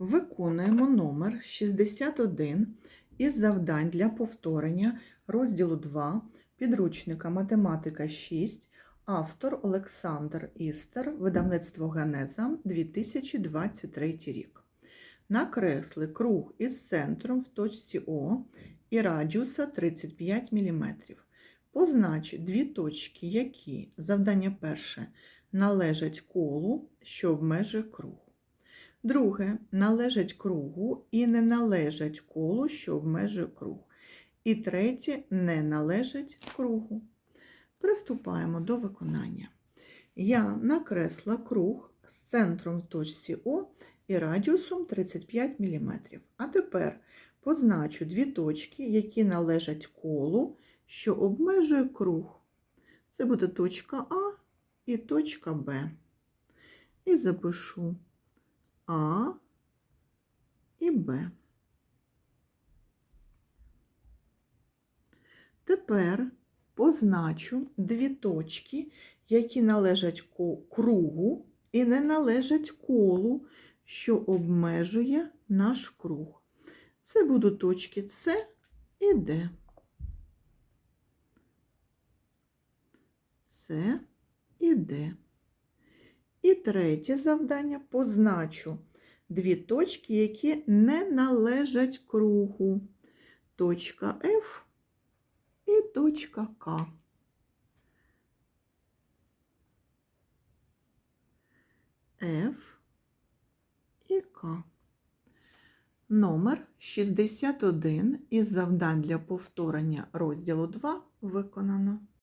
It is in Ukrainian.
Виконуємо номер 61 із завдань для повторення розділу 2 підручника Математика 6, автор Олександр Істер, видавництво Генеза 2023 рік. Накресли круг із центром в точці О і радіуса 35 мм. Познач дві точки, які завдання перше належать колу, що обмежує круг. Друге належать кругу і не належать колу, що обмежує круг. І третє не належать кругу. Приступаємо до виконання. Я накресла круг з центром в точці О і радіусом 35 мм. А тепер позначу дві точки, які належать колу, що обмежує круг. Це буде точка А і точка Б. І запишу А і Б. Тепер позначу дві точки, які належать кругу і не належать колу, що обмежує наш круг. Це будуть точки С і Д. С і Д. І третє завдання позначу дві точки, які не належать кругу. Точка F і точка К. F і К. Номер 61 із завдань для повторення розділу 2 виконано.